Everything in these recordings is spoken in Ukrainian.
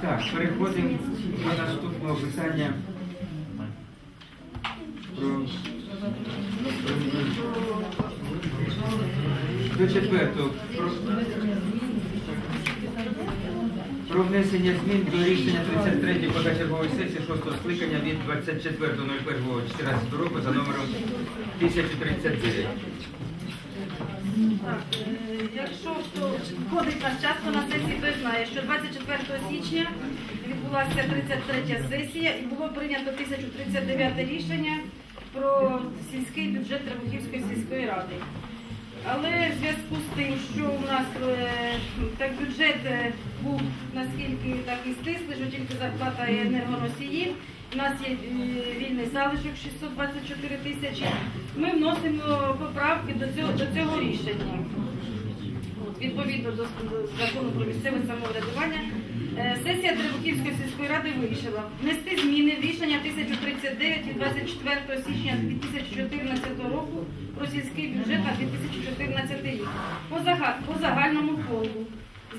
Так, переходимо до наступного питання. Про... До четвертого. Про... Про внесення змін до рішення 33 позачергової сесії 6 скликання від 24.01.14 року за номером 1039. Так, е, якщо хто ходить наш часто на сесії, той знає, що 24 січня відбулася 33 сесія і було прийнято 1039 рішення про сільський бюджет Требухівської сільської ради. Але в зв'язку з тим, що у нас е, так бюджет е, був наскільки так і стислий, що тільки зарплата і енергоносії, у нас є е, вільний залишок 624 тисячі, ми вносимо поправки до цього, до цього рішення. Відповідно до, закону про місцеве самоврядування, е, сесія Древоківської сільської ради вирішила внести зміни в рішення 1039 від 24 січня 2014 року про сільський бюджет на 2014 рік по загальному фонду.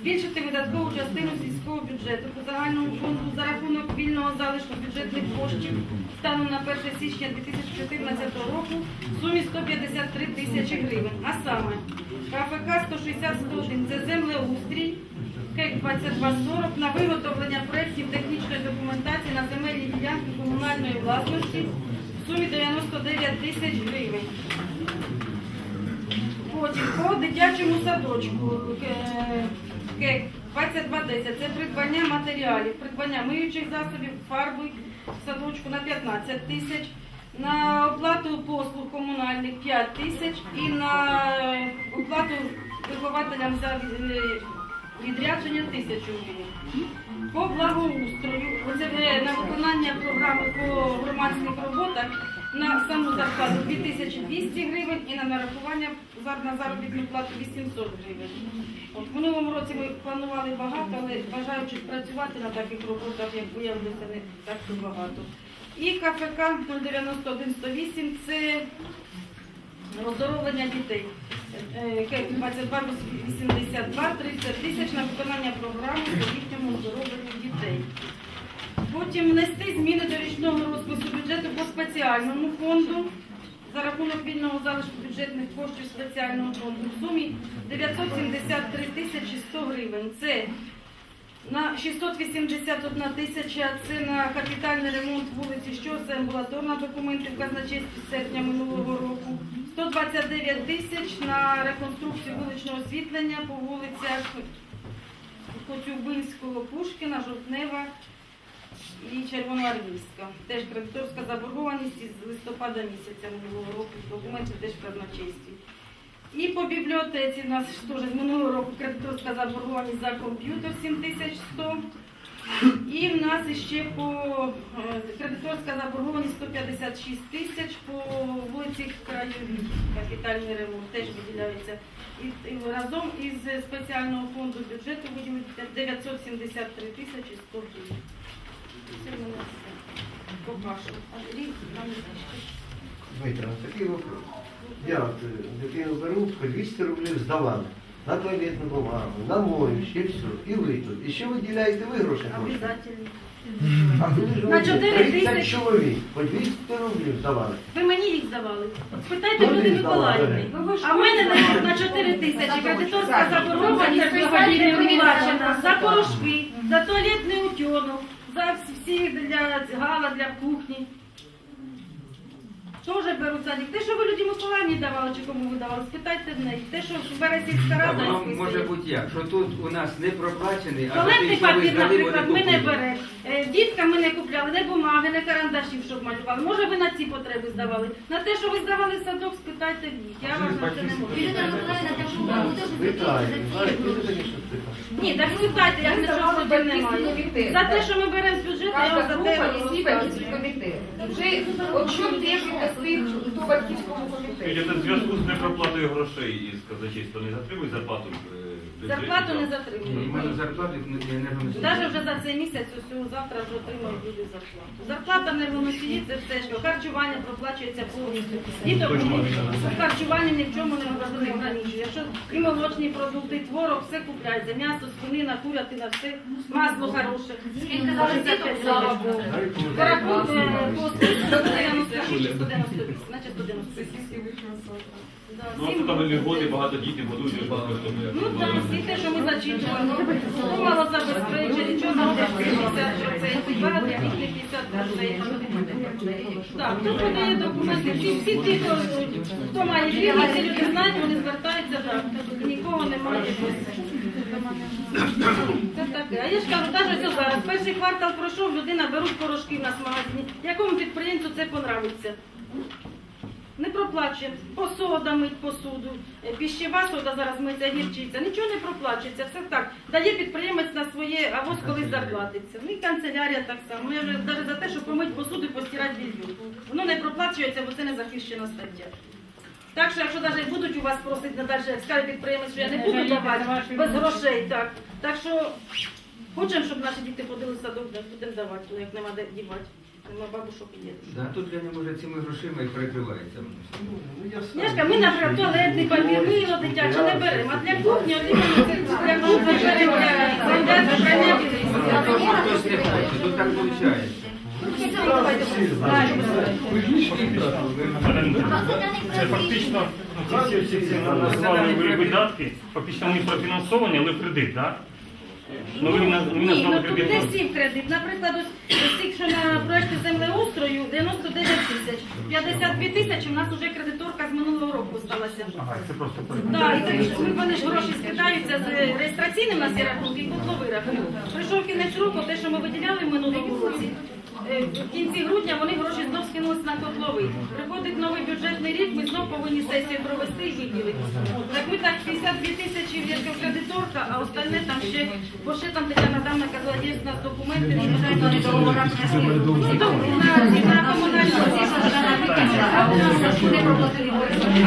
Збільшити видаткову частину сільського бюджету по загальному фонду за рахунок вільного залишку бюджетних коштів станом на 1 січня 2014 року в сумі 153 тисячі гривень. А саме КФК 160-101 – це землеустрій, КЕК 2240 на виготовлення проєктів технічної документації на земельні ділянки комунальної власності в сумі 99 тисяч гривень. Потім по дитячому садочку КЕК 2210 це придбання матеріалів, придбання миючих засобів, фарби садочку на 15 тисяч, на оплату послуг комунальних 5 тисяч і на е, оплату вихователям за е, відрядження тисячу гривень. По благоустрою, оце е, на виконання програми по громадських роботах на саму зарплату 2200 гривень і на нарахування на заробітну плату 800 гривень. От в минулому році ми планували багато, але бажаючих працювати на таких роботах, як виявилося, не так то багато. І КФК 091-108 – це оздоровлення дітей. Е, 2282 30 тисяч на виконання програми по їхньому оздоровленню дітей. Потім внести зміни до річного розпису бюджету по спеціальному фонду за рахунок вільного залишку бюджетних коштів спеціального фонду в сумі 973 тисячі 100 гривень. Це на 681 тисяча це на капітальний ремонт вулиці Що це амбулаторна документи в казначействі серпня минулого року. 129 тисяч на реконструкцію вуличного освітлення по вулицях Коцюбинського, Пушкіна, Жовтнева і Червоноармійська. Теж кредиторська заборгованість із листопада місяця минулого року. Документи теж казначействі. І по бібліотеці в нас теж з минулого року кредиторська заборгованість за комп'ютер 7100. І в нас ще по е, кредиторська заборгованість 156 тисяч по вулиці Краєвій. Капітальний ремонт теж виділяється. І, і разом із спеціального фонду бюджету виділиться 973 тисячі 100 гривень. Це ще. Дмитро, такий вопрос. Я от е, дитину беру, по 200 рублів здавали. На туалетну бумагу, на моющі, і все. І ви тут. І ще виділяєте ви гроші? А коли ж На ви 4 30 тисячі. чоловік, по 200 рублів здавали. Ви мені їх здавали. Спитайте Куди Люди здавали? Миколаївни. А в мене на, на 4 тисячі кредиторська заборгованість благодійно виплачена за порошки, за туалетний утюнок, за всі для гала для кухні. Теж беруть садик. Те, що ви Люді Миколаївні давали, чи кому ви давали, спитайте в неї. Те, що бере сільська рада, воно може бути як, що тут у нас не проплачений, а Туалетний що папір, здали, наприклад, ми не купують. беремо. Е, Діткам ми не купляли не бумаги, не карандашів, щоб малювали. Може, ви на ці потреби здавали. На те, що ви здавали садок, спитайте в них. Я вам на це не можу. Ірина Миколаївна, так що. Знаєте, звісно. Ні, так спитайте, я нічого проти не маю. За те, що ми беремо з бюджету, я вам за те. Вже от що тих, хто батьківському комітеті? Це зв'язку з непроплатою грошей із казначейства не затримують зарплату е, Зарплату не затримують. мене зарплати енергоносії. Навіть вже за цей місяць, ось завтра вже отримують люди зарплату. Зарплата енергоносії це все, що харчування проплачується повністю. Діток в харчуванні ні в чому не не ограничує. Якщо і молочні продукти, і творог, все купляється. М'ясо, свинина, курятина, все, масло хороше. Скільки зараз діток, слава Богу. Порахуйте по списку 196, 198, значить 198. Ну, це там років. льготи, багато дітей годують. багато Ну так, всі те, що ми зачитували. Ну, мало забезпечення, чого заробиш 50%, багато їхні 50%. Так, тут вони є документи, всі, всі ті, хто, хто має віру, всі люди знають, вони звертаються, так, нікого немає. Це таке. А я ж кажу, навіть ось зараз, перший квартал пройшов, людина беруть порошки в нас в магазині. Якому підприємцю це понравиться? Не проплачуємо. Посода мить посуду, е, піщева сода зараз миться, гірчиця. Нічого не проплачується. Все так. Дає підприємець на своє, а ось колись заплатиться. Ну і канцелярія так само. Я вже навіть за те, що помить посуду і постирати більйон. Воно не проплачується, бо це не захищена стаття. Так що, якщо навіть будуть у вас просити надалі, скаже підприємець, що я не буду давати без грошей, так. Так що хочемо, щоб наші діти ходили в садок, будемо давати, ну, як нема де дівати. Нема бабушок і дідушок. Да, тут для нього вже цими грошима і перекривається. Ну, я сам. Ми, наприклад, туалетний папір, мило дитяче не беремо, а для кухні, от це для кухні беремо для солдат, прання Хтось не хоче, тут так виходить. Це фактично ну, ці всі, ці назвали ви- видатки, фактично вони профінансовані, але в кредит, так? Ну ви на- ви Ні, назвали ну тут не ну, всі кредит. Наприклад, ось ось тих, що на проєкті землеустрою, 99 тисяч. 52 тисячі у нас вже кредиторка з минулого року сталася. Ага, це просто Так, і так що ми- вони ж гроші скидаються з реєстраційним на рахунки і котловий рахунок. Прийшов кінець року, те, що ми виділяли в минулому році. Е, В кінці грудня вони гроші знов скинулися на котловий. Приходить новий бюджетний рік, ми знов повинні сесію провести і виділити. Так ми так 52 тисячі як кредиторка, а остальне там ще, бо ще там Тетяна Дамна казала, є в нас документи, що вже на договорах не Ну, добре, на на комунальні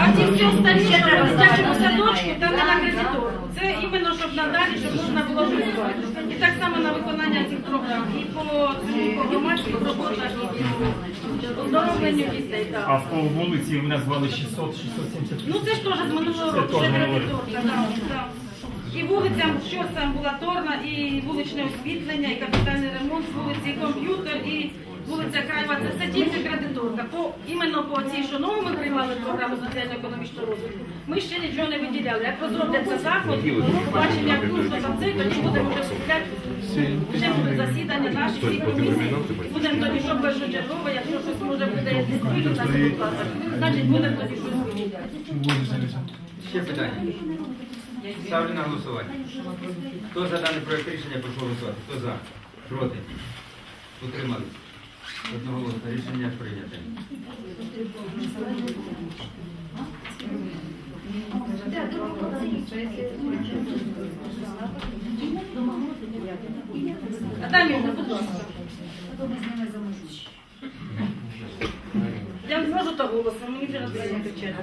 а ті всі останні в дитячому садочку там не на кредиторку. Це іменно щоб надалі, щоб можна було працювати. І так само на виконання цих програм. І по, по громадських роботах, і по оздоровленню дітей. А по вулиці ви назвали 600, 670 Ну це ж теж з минулого року, теж кредиторка. так, так. І вулицям, щось амбулаторна, і вуличне освітлення, і капітальний ремонт вулиці, і комп'ютер, і вулиця Краєва. Це все тільки кредиторка. По, іменно по цій, що нову ми приймали програму соціально-економічного розвитку, ми ще нічого не виділяли. Як розробляться заход, ми побачимо, як ну, там це, тоді будемо вже купляти. Ще будуть засідання наші всі комісії. Будемо тоді, що першочергово, якщо щось може буде дисципліну на зарплата, значить будемо тоді щось виділяти. Ще питання. Ставлю на голосування. Хто за даний проект рішення прошу голосувати? Хто за? Проти? Утримали? Одноголосно. Рішення прийнято. Адамівна, будь ласка. Можу голосом, мені не кричати.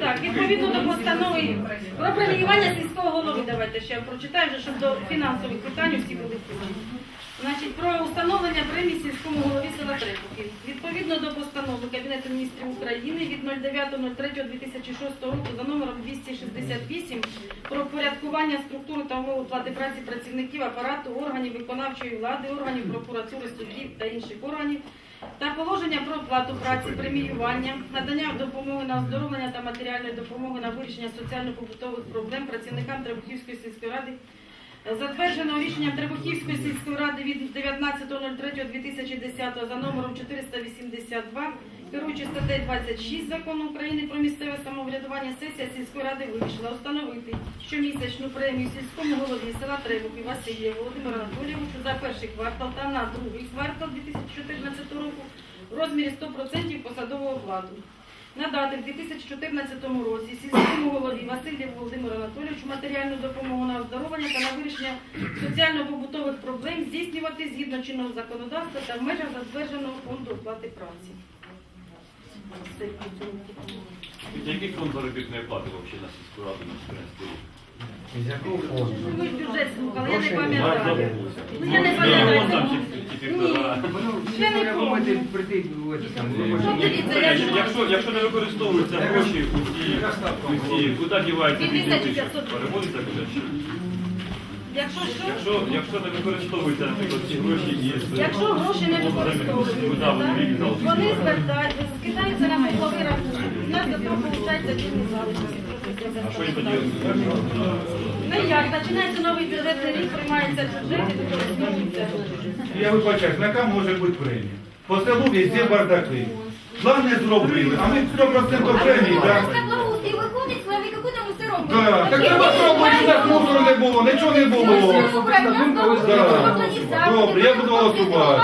Так, відповідно до постанови про преміювання сільського голови, давайте ще прочитаю, вже, щоб до фінансових питань всі були включені. Значить, про установлення премії сільському голові села Трепухів. Відповідно до постанови Кабінету міністрів України від 09.03.2006 року за номером 268 про порядкування структури та умов оплати праці працівників апарату, органів виконавчої влади, органів прокуратури, суддів та інших органів та положення про оплату праці, преміювання, надання допомоги на оздоровлення та матеріальної допомоги на вирішення соціально-побутових проблем працівникам Требухівської сільської ради Затверджено рішенням Требухівської сільської ради від 19.03.2010 за номером 482, керуючи статтею 26 закону України про місцеве самоврядування, сесія сільської ради вирішила установити щомісячну премію сільському голові села Требухів Василія Володимира Анатолійовичу за перший квартал та на другий квартал 2014 року в розмірі 100% посадового окладу. Надати в 2014 році сільському голові Василію Володимиру Анатолійовичу матеріальну допомогу на оздоровлення та на вирішення соціально-побутових проблем здійснювати згідно чинного законодавства та в межах затвердженого фонду оплати праці. Який фонд заробітної плати взагалі на сільську раду на 14 рік? З якого фонду? Ми бюджет слухали, я не пам'ятаю. Ну я не Ну, пам'ятаю. Я не помню. Ну, дивіться, я ж- Якщо, якщо не використовуються гроші у ці, у ці куди діваються ці 2500? переводиться куди ще? Якщо що, Якщо, якщо не використовуються, наприклад, ці гроші із... якщо гроші не використовуються, так, вони звертають, скидаються на голови рахунок. У нас до того виходить вільні залишки. А що їм тоді? Ну як, починається новий бюджетний рік, приймається бюджет і використовується. Я вибачаюсь, яка може бути премія? По селу везде бардаки. План не зробили, а ми 100% премії, так? Так, так треба зробити, у мусору не було, нічого не було. Да. Добре, я буду голосувати.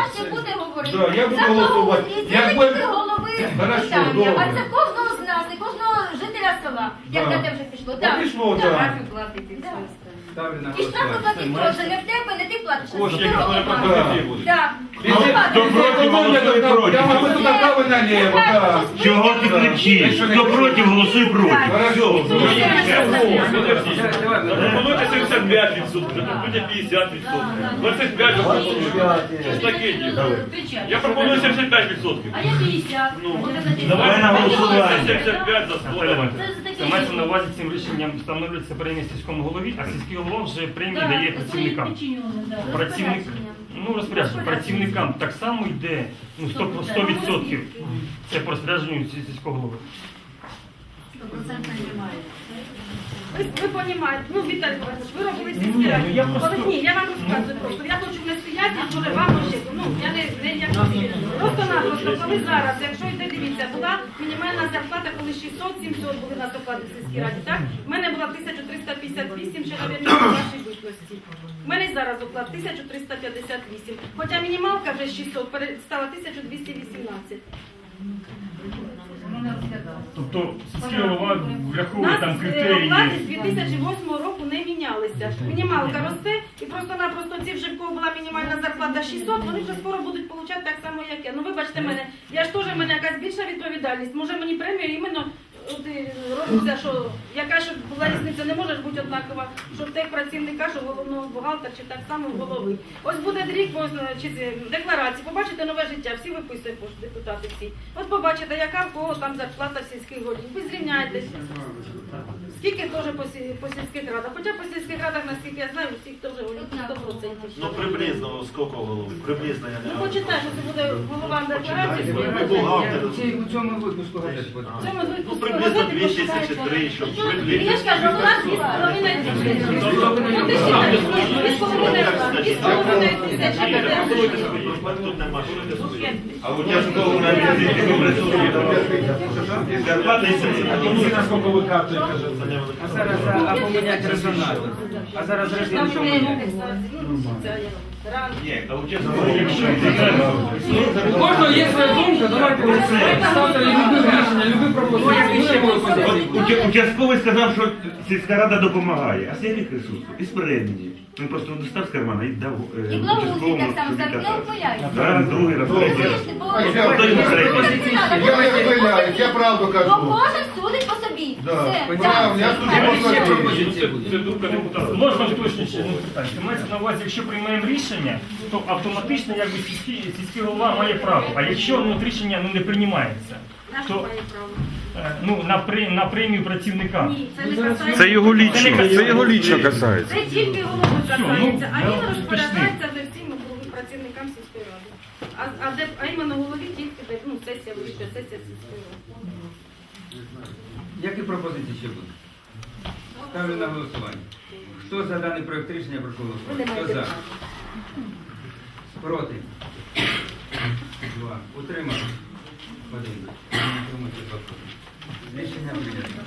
Да, я буду голосувати. Як тільки голови Хорошо, питання. добре. А це кожного з нас, і кожного жителя села. Як Да. на те вже пішло. Ну, Так. пішло, Так. так. Да. Ставлю на І штрафи голосування. платить теж, не в тебе, не ти платиш. а Кошти, ти які голова. пропозиції будуть. Так. Везде- Голова. Хто проти, голосує проти. Я можу тут направо і наліво, так. Чого ти кричиш? Хто проти, голосуй проти. Хорошо. Пропонуйте 75%, пропонуйте 50%, 25% пропонуйте. Що ж таке діло? Я пропоную 75%. А я 50. Ну, Давай на голосування. 75 за 100. давайте. Це мається на увазі цим рішенням встановлюється премія сільському голові, а сільський голова вже премії дає працівникам. Працівник, ну розпорядження, працівникам так само йде ну, 100%, 100% це по розпорядженню сіль- сільського голови. Ви, ви розумієте, ну Віталій Іванович, ви робили всі спіралі. ну, я просто- Але ні, я вам розказую просто. Я хочу не стояти, може вам ще, ну я не, не як. Просто напросто, коли зараз, якщо мінімальна зарплата, коли 600-700 були на зарплати в сільській раді, так? В мене була 1358, ще, навіть, в вашій вишності. У мене зараз оклад 1358. Хоча мінімалка вже 600, стала 1218. Тобто сільський голова враховує нас там е, критерії. оплати з 2008 року не мінялися. Мінімалка росте, і просто-напросто ці вже в кого була мінімальна зарплата 600, вони вже скоро будуть получати так само, як я. Ну вибачте мене, я ж теж в мене якась більша відповідальність. Може мені премію іменно е, робиться, що яка ж була різниця, не може бути однакова, що в тих працівника, що головного бухгалтера, чи так само голови. Ось буде рік чи декларації, побачите нове життя, всі виписують депутати всі. От побачите, яка в кого там зарплата в сільських голів. Ви зрівняєтесь. Скільки теж по, сі- по сільських радах? Хоча по сільських радах, наскільки я знаю, всіх теж голів 100%. Ну, приблизно, скільки голови? Приблизно, я Ну почитай, що це буде голова декларації. Ми бухгалтери. У цьому випуску газети В цьому Ну, приблизно газети 2 почитайте. тисячі, 3, щоб Ну, Я ж кажу, у нас 2,5 тисячі. Ну, ти считай, 2,5 тисячі. Тут нема, що ти. А у тебе такого на візиті А Зарплата і Наскільки ви карти кажете? Це не велика. А зараз а, або міняти резонатор. А зараз резонатор? Ні, а у тебе У кожного є своя думка, давайте ставте любі рішення, любі пропозиції. Участковий сказав, що сільська рада допомагає, а Сергій Христос із премії. Він просто достав з кармана і дав е, І участковому так само. Зараз другий раз, третій раз. Хто йому третій? Я не помиляюсь, я правду Бо кажу. кожен Я Ще Це, думка депутата. Можна уточніше ну, питання. Це мається на увазі, якщо приймаємо рішення, то автоматично якби сільський, сільський голова має право. А якщо ну, от рішення ну, не приймається, то має право. е, ну, на, при, на премію працівника. Ні, це не касається. Це його лічно, це його лічно касається. Це тільки голови касається, а ну, він розпоряджається вже всім працівникам сільської ради. А, а, де, а іменно голові тільки де, ну, сесія вирішує, сесія сільської ради. Які пропозиції ще будуть? Ставлю на голосування. Хто за даний проект рішення, прошу голосувати. Хто за? Проти? Два. Утримали? Один. Рішення прийнято.